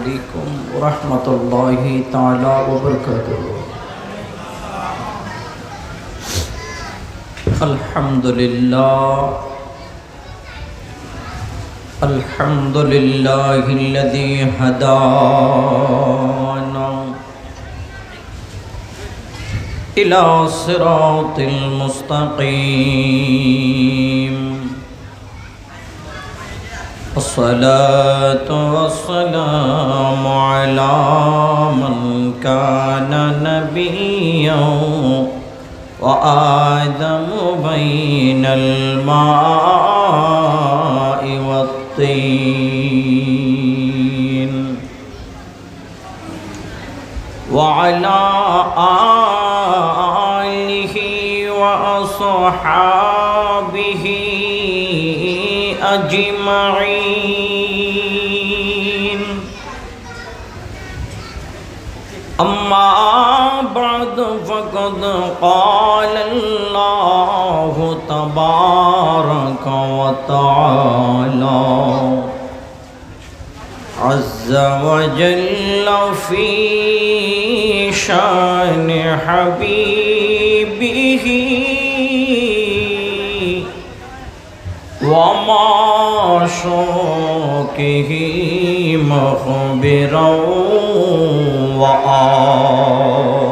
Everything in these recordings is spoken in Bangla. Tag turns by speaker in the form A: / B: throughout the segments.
A: عليكم ورحمة الله تعالى وبركاته. الحمد لله. الحمد لله الذي هدانا إلى صراط المستقيم. الصلاة والسلام على من كان نبيا وآدم بين الماء والطين. وعلى آله وأصحابه أجمعين. فقد قال الله تبارك وتعالى عز وجل في شأن حبيبه وما شوكه مخبرا وآمرا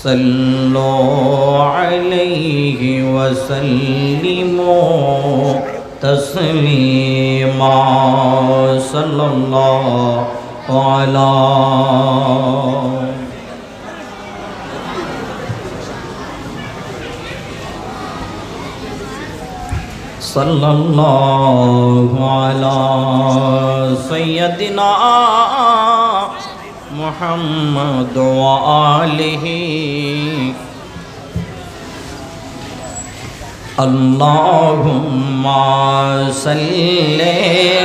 A: صلوا عليه وسلموا تسليما صلى الله على صلى الله على سيدنا محمد وآله. اللهم صل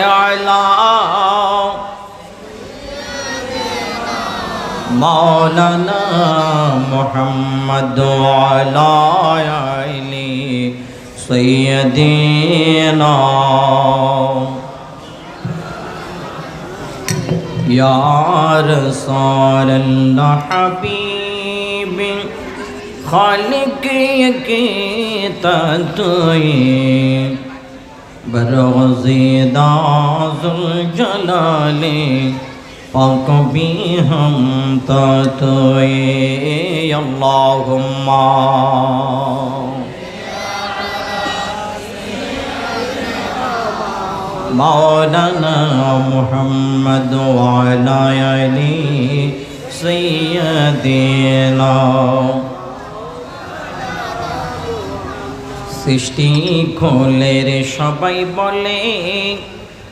A: على مولانا محمد وعلى آله سيدنا يا رسول الله حبيب خالق یکی تدوئی برغزی داز الجلال فاق بھی ہم اللهم مولانا محمد وعلى آله سيدنا সৃষ্টি খোলের সবাই বলে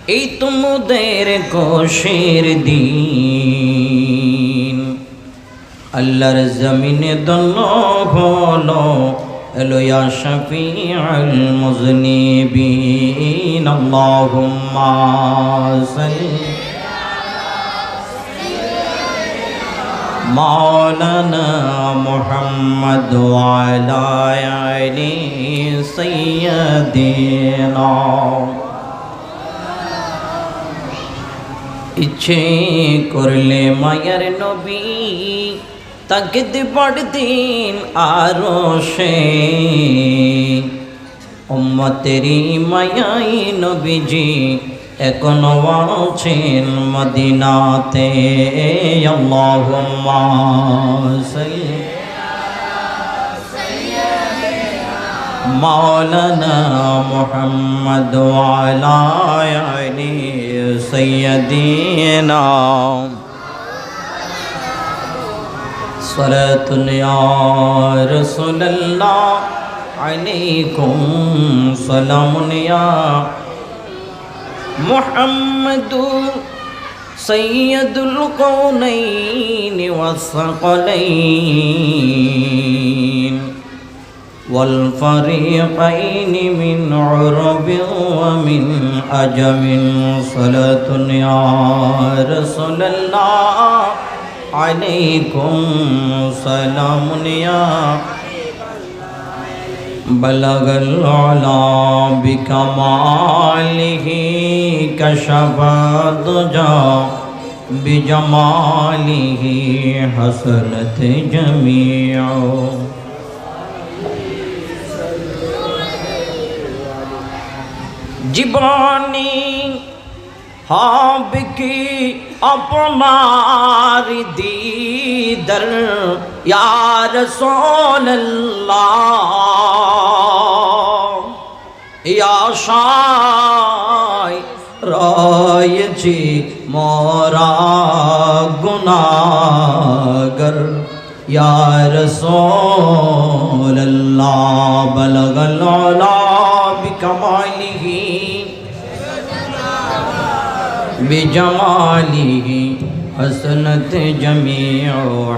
A: এই তোমাদের কোষের দিন আল্লাহর জমিনে দল হলো এলো ইয়া শফিউল মুজনিবিন আল্লাহুম্মা সাল্লি مولانا محمد وعلى آل سيدنا ইচ্ছে করলে মায়ার নবী তাকিদ পড়দিন আরও সে। উম্মতেরি মায়াই নবীজি এখন আছেন মদিনাতে। আল্লাহুম্মা মোহাম্মদ আলা সৈয়দিনা آل سيدنا صلاة يا رسول الله عليكم سلام يا محمد. سيد القونين والثقلين. والفريقين من عرب ومن أجم. صلاة يا رسول الله عليكم سلام يا بلغ العلا بكماله كشف الدجى بجماله حسنت جميع جباني হবে কি আপনার দিদার? ইয়ার সোল্লাহ ইয়াশায় রয়েছি মরা গুনাগর ইয়ার সোল্লাহ বলগল বিকমালিহি بجماله حسنت جميع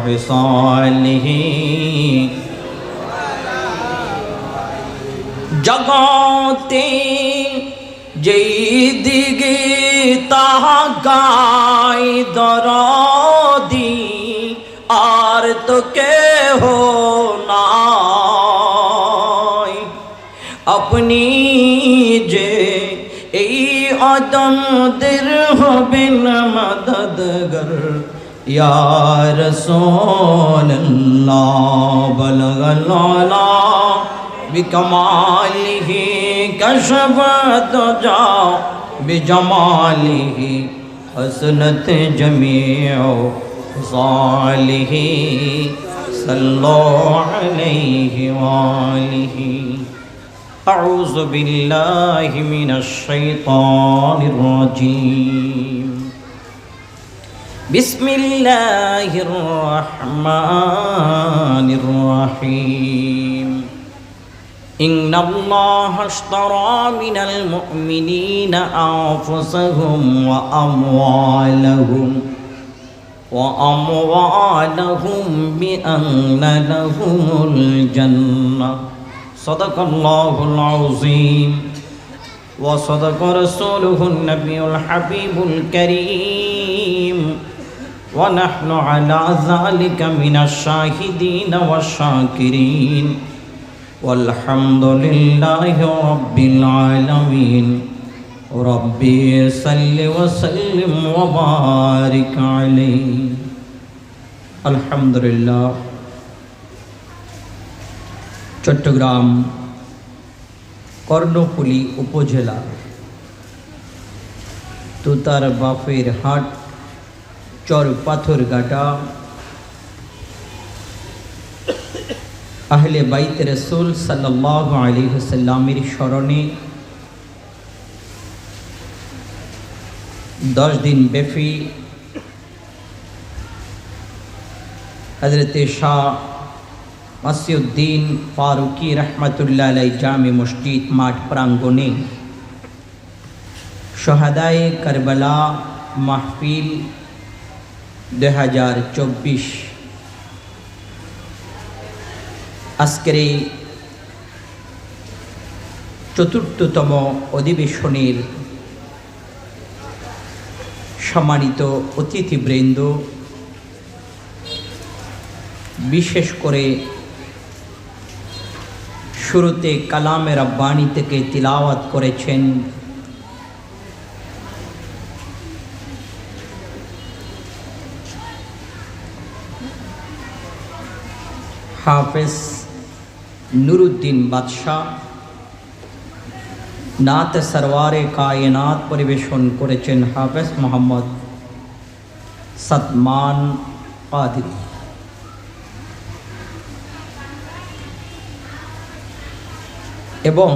A: حصاله জগতে যেই দিকে তাহা গাই দরদি আর তো কেহ নাই আপনি যে এই অদমদের হবেন মদদগর ইয়ার সোল্লাহ বলগলা بكماله كشفت جا بجماله حسنت جميع صالح صلوا عليه وآله أعوذ بالله من الشيطان الرجيم. بسم الله الرحمن الرحيم. إن الله اشترى من المؤمنين أنفسهم وأموالهم وأموالهم بأن لهم الجنة. صدق الله العظيم وصدق رسوله النبي الحبيب الكريم ونحن على ذلك من الشاهدين والشاكرين والحمد لله رب العالمين ربي صل وسلم وبارك عليه الحمد لله চট্টগ্রাম কর্ণফুলী উপজেলা তুতার বাফের হাট চর পাথর গাটা আহলে বাইত রসুল সাল্লাহ আলী সাল্লামের স্মরণে দশ দিন ব্যাপী হজরত শাহ মাসিউদ্দিন ফারুকি রহমতুল্লাহ আলাই জামে মসজিদ মাঠ প্রাঙ্গণে শহাদায় কারবালা মাহফিল দু হাজার চব্বিশ। আজকের এই চতুর্থতম অধিবেশনের সম্মানিত অতিথিবৃন্দ, বিশেষ করে শুরুতে কালামের আব্বানি থেকে তিলাওয়াত করেছেন। হাফেজ নুরুদ্দিন বাদশাহ নাত সরওয়ারে কায়নাত পরিবেশন করেছেন হাফেজ মোহাম্মদ সতমান কাদির এবং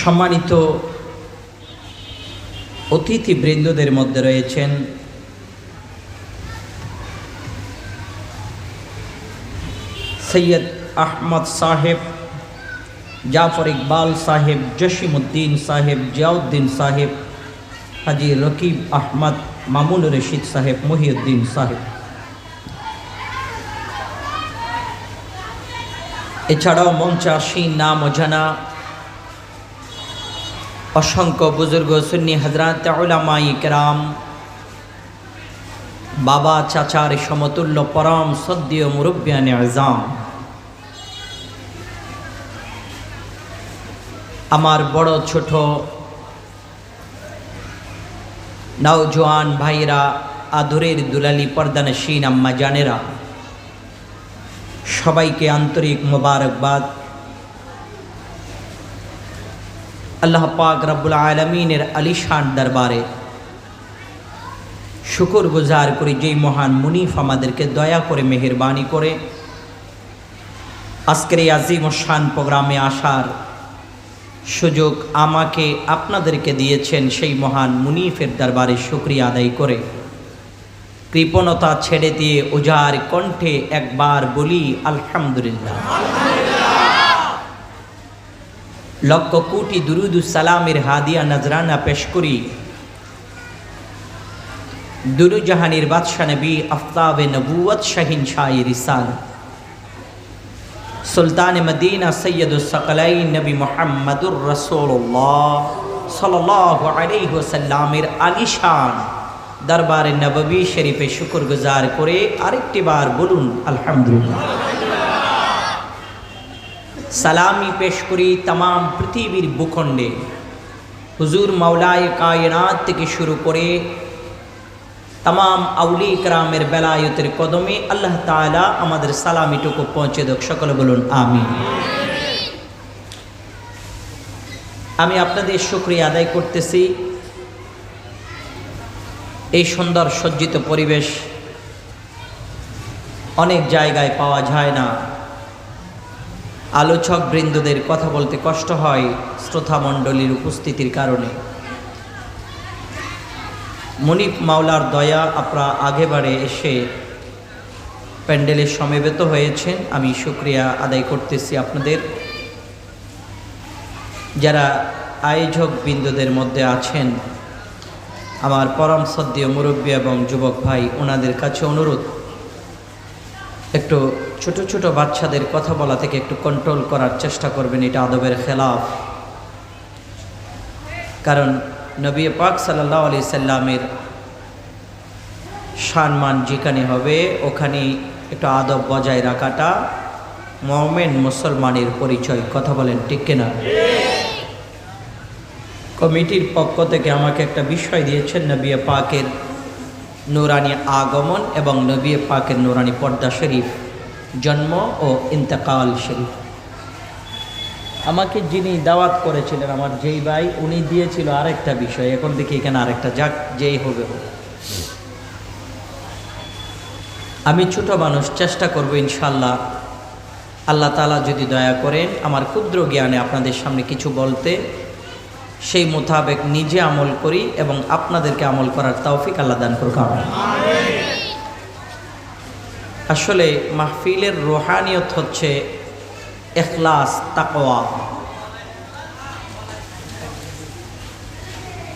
A: সম্মানিত অতিথিবৃন্দদের মধ্যে রয়েছেন সৈয়দ আহমদ সাহেব, জাফর ইকবাল সাহেব জসিমুদ্দিন সাহেব, জিয়াউদ্দিন সাহেব, হাজি রকিব আহমদ মামুন রশিদ সাহেব, মহিউদ্দিন সাহেব। এছাড়াও মঞ্চে নাম অজানা। অসংখ্য বুজুর্গ সুন্নি হজরত কেরাম, বাবা, চাচার সমতুল্য পরম সদ্য মুরব্বিয়ান আজাম। আমার বড় ছোট নওজোয়ান ভাইরা আদরের দুলালি পর্দানসীন আম্মা জানেরা সবাইকে আন্তরিক মোবারকবাদ। আল্লাহ পাক রব্বুল আলমিনের আলিশান দরবারে শুকর গুজার করি যেই মহান মুনিফ আমাদেরকে দয়া করে, মেহরবানি করে। আজকের এই আজিম শান প্রোগ্রামে আসার সুযোগ আমাকে আপনাদেরকে দিয়েছেন সেই মহান মুনিফের দরবারে শুক্রিয়া আদায় করে। কৃপণতা ছেড়ে দিয়ে উজার কণ্ঠে একবার বলি, আলহামদুলিল্লাহ। লক্ষ কোটি দুরুদু সালামের হাদিয়া নজরানা পেশ করি। দুরুজাহানের বাদশা নবী আফতাবে নবুয়ত শাহিন শাহি রিসাল। সুলতান মদিনা সৈয়দুসকলাই নবী মোহাম্মদুর রসোল্লাহ সাল্লাহ আলাইসাল্লামের আলিশান। দরবারে নববী শরীফে শুকর গুজার করে আরেকটি বার বলুন, আলহামদুলিল্লাহ। সালামি পেশ করি তাম পৃথিবীর ভূখণ্ডে। হুজুর মাওলায় কায়নাত থেকে শুরু করে তাম আউলি ইকরামের বেলায়তের কদমে আল্লাহ তালা আমাদের সালামিটুকু পৌঁছে দেখ সকলে বলুন আমি আমি আপনাদের শুক্রিয়া আদায় করতেছি। এই সুন্দর সজ্জিত পরিবেশ অনেক জায়গায় পাওয়া যায় না। আলোচক বৃন্দদের কথা বলতে কষ্ট হয় শ্রোতামণ্ডলীর উপস্থিতির কারণে। মনিপ মাওলার দয়া আপনারা আগেবারে এসে প্যান্ডেলে সমবেত হয়েছেন। আমি শুক্রিয়া আদায় করতেছি আপনাদের। যারা আয়োজক বৃন্দদের মধ্যে আছেন আমার পরম সদ্য মুরব্বী এবং যুবক ভাই, ওনাদের কাছে অনুরোধ। একটু ছোট ছোট বাচ্চাদের কথা বলা থেকে একটু কন্ট্রোল করার চেষ্টা করবেন, এটা আদবের খেলাফ। কারণ নবী পাক সাল্লাহ আলি সাল্লামের সম্মান যেখানে হবে, ওখানে একটু আদব বজায় রাখাটা মোহামেন মুসলমানের পরিচয়। কথা বলেন ঠিক কিনা? কমিটির পক্ষ থেকে আমাকে একটা বিষয় দিয়েছেন, নবী পাকের নুরানি আগমন এবং নবী পাকের নুরানি পর্দা শরীফ, জন্ম ও ইন্তেকাল শরীফ। আমাকে যিনি দাওয়াত করেছিলেন, আমার যেই ভাই, উনি দিয়েছিল আরেকটা বিষয়। এখন দেখি এখানে আরেকটা যাক, যেই হবে আমি ছোট মানুষ, চেষ্টা করব ইনশাল্লাহ। আল্লাহ তালা যদি দয়া করেন, আমার ক্ষুদ্র জ্ঞানে আপনাদের সামনে কিছু বলতে সেই মোতাবেক নিজে আমল করি এবং আপনাদেরকে আমল করার তৌফিক আল্লাহ দান করুক আসলে মাহফিলের রোহানিয়ত হচ্ছে এখলাস, তাকওয়া।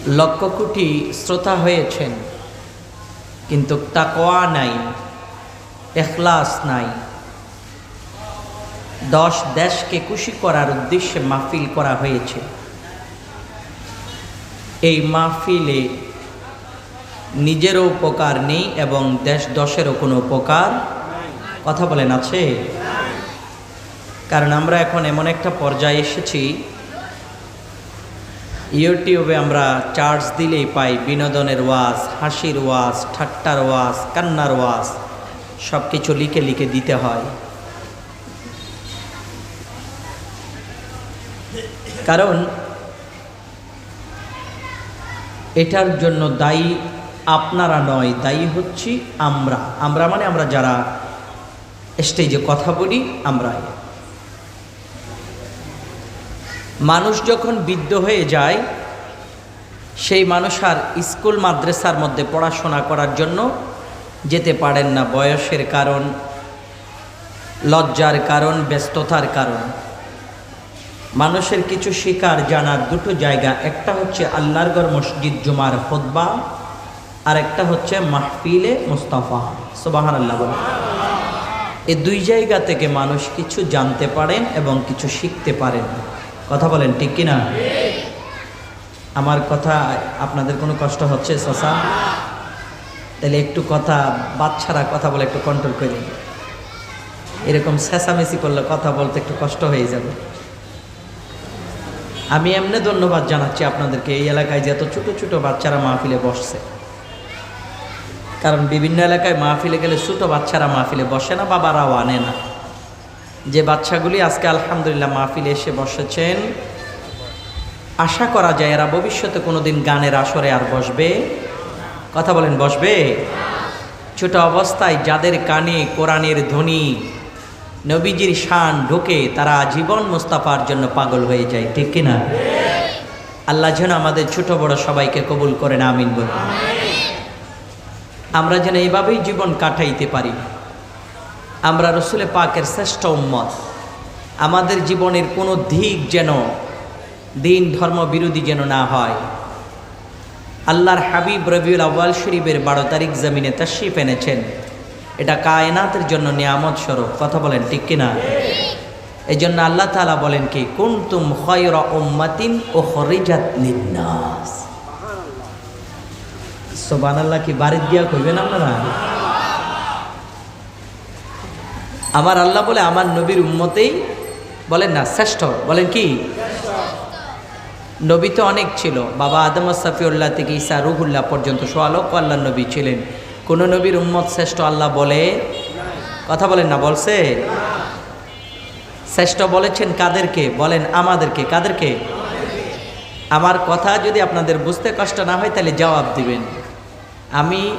A: লক্ষ কোটি শ্রোতা হয়েছেন, কিন্তু তাকওয়া নাই, এখলাস নাই। দশ দেশকে খুশি করার উদ্দেশ্যে মাহফিল করা হয়েছে। এই মাহফিলে নিজেরও উপকার নেই এবং দেশ দশেরও কোনো উপকার কথা বলেন আছে? কারণ আমরা এখন এমন একটা পর্যায়ে এসেছি, ইউটিউবে আমরা চার্জ দিলেই পাই, বিনোদনের ওয়াজ, হাসির ওয়াজ, ঠাট্টার ওয়াজ, কান্নার ওয়াজ সব কিছু লিখে লিখে দিতে হয়। কারণ এটার জন্য দায়ী আপনারা নয়, দায়ী হচ্ছি আমরা। আমরা মানে আমরা যারা স্টেজে কথা বলি, আমরাই। মানুষ যখন বৃদ্ধ হয়ে যায়, সেই মানুষ আর স্কুল মাদ্রাসার মধ্যে পড়াশোনা করার জন্য যেতে পারেন না। বয়সের কারণ, লজ্জার কারণ, ব্যস্ততার কারণ। মানুষের কিছু শিকার জানার দুটো জায়গা, একটা হচ্ছে আল্লাহর গড় মসজিদ জুমার খোদবা আর একটা হচ্ছে মাহফিলে মুস্তাফা। সুবাহান আল্লাহ এই দুই জায়গা থেকে মানুষ কিছু জানতে পারেন এবং কিছু শিখতে পারেন। কথা বলেন ঠিক কিনা? আমার কথা, আপনাদের কোনো কষ্ট হচ্ছে শশা তাহলে একটু কথা, বাচ্চারা কথা বলে একটু কন্ট্রোল করে এরকম চেঁচামেচি করলে কথা বলতে একটু কষ্ট হয়ে যাবে। আমি এমনি ধন্যবাদ জানাচ্ছি আপনাদেরকে। এই এলাকায় যে এত ছোটো ছোটো বাচ্চারা মাহফিলে বসছে। কারণ বিভিন্ন এলাকায় মাহফিলে গেলে ছোটো বাচ্চারা মাহফিলে বসে না, বাবারাও আনে না। যে বাচ্চাগুলি আজকে আলহামদুলিল্লাহ মাহফিলে এসে বসেছেন, আশা করা যায় এরা ভবিষ্যতে কোনোদিন গানের আসরে আর বসবে। কথা বলেন, বসবে? ছোট অবস্থায় যাদের কানে কোরআনের ধ্বনি নবীজির শান ঢোকে তারা জীবন মুস্তাফার জন্য পাগল হয়ে যায়, ঠিক কিনা আল্লাহ যেন আমাদের ছোট বড় সবাইকে কবুল করে না আমিন বলে আমরা যেন এইভাবেই জীবন কাটাইতে পারি। আমরা রসুলে পাকের শ্রেষ্ঠ উম্মত। আমাদের জীবনের কোনো দিক যেন, দিন ধর্ম বিরোধী যেন না হয়। আল্লাহর হাবিব রবিউল আউ্বাল শরীফের বারো তারিখ জমিনে তশরিফ এনেছেন। এটা কায়নাতের জন্য নিয়ামত স্বরূপ। কথা বলেন, ঠিক কিনা? এই জন্য আল্লাহ তালা বলেন কি, কুন্তুম খয়রা উম্মাতিন ও হরিজাত লিন্নাস। সোবান আল্লাহ কি বাড়ির দিয়া কইবেন আপনারা? আমার আল্লাহ বলে, আমার নবীর উম্মতেই বলেন না, শ্রেষ্ঠ। বলেন কি? নবী তো অনেক ছিল। বাবা আদম সাফিউল্লাহ থেকে ঈসা রুহুল্লাহ পর্যন্ত সোয়ালক আল্লাহ নবী ছিলেন। কোন নবীর উম্মত শ্রেষ্ঠ আল্লাহ বলে? কথা বলেন না, বলছে? শ্রেষ্ঠ বলেছেন কাদেরকে? বলেন আমাদেরকে, কাদেরকে? আমার কথা যদি আপনাদের বুঝতে কষ্ট না হয়, তাহলে জবাব দিবেন। আমি,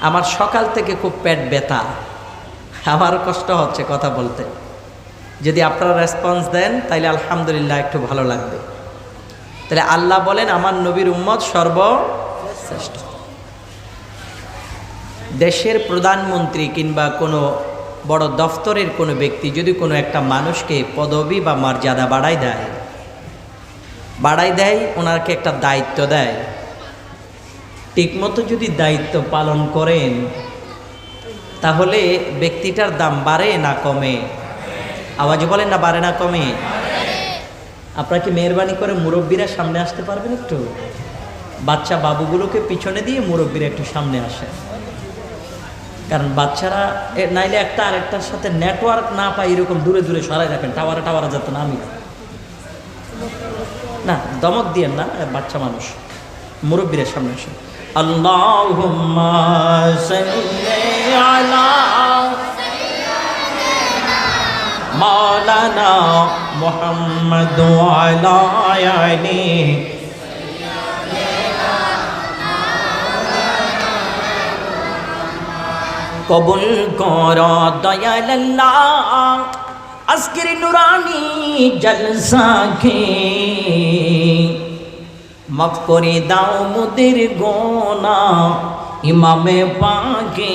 A: আমার সকাল থেকে খুব পেট ব্যথা। আমার কষ্ট হচ্ছে কথা বলতে। যদি আপনারা রেসপন্স দেন, তাহলে আলহামদুলিল্লাহ একটু ভালো লাগবে। তাহলে আল্লাহ বলেন, আমার নবীর উম্মত সর্বশ্রেষ্ঠ। দেশের প্রধানমন্ত্রী কিংবা কোনো বড় দফতরের কোনো ব্যক্তি যদি কোনো একটা মানুষকে পদবি বা মর্যাদা বাড়াই দেয় বাড়াই দেয়, ওনাকে একটা দায়িত্ব দেয়। ঠিকমতো যদি দায়িত্ব পালন করেন, তাহলে ব্যক্তিটার দাম বাড়ে না কমে? আওয়াজ বলেন না, বাড়ে না কমে? আপনারা কি মেহরবানি করে মুরব্বীরা সামনে আসতে পারবেন একটু? বাচ্চা বাবুগুলোকে পিছনে দিয়ে মুরব্বীরা একটু সামনে আসে কারণ বাচ্চারা নাইলে একটা আরেকটার সাথে নেটওয়ার্ক না পাই এরকম দূরে দূরে সরাই রাখেন টাওয়ারে টাওয়ারে যাতে না আমি না, দমক দিয়েন না বাচ্চা মানুষ। মুরব্বীরা সামনে আসে আল্লাহুম্মা সাল্লি আলা মাওলানা মুহাম্মদ আলি কবুল কর দয়াল্লাহ আজকের নুরানি জলসাকে মাফ করে দাও মোদের গোনা ইমামে পাকে।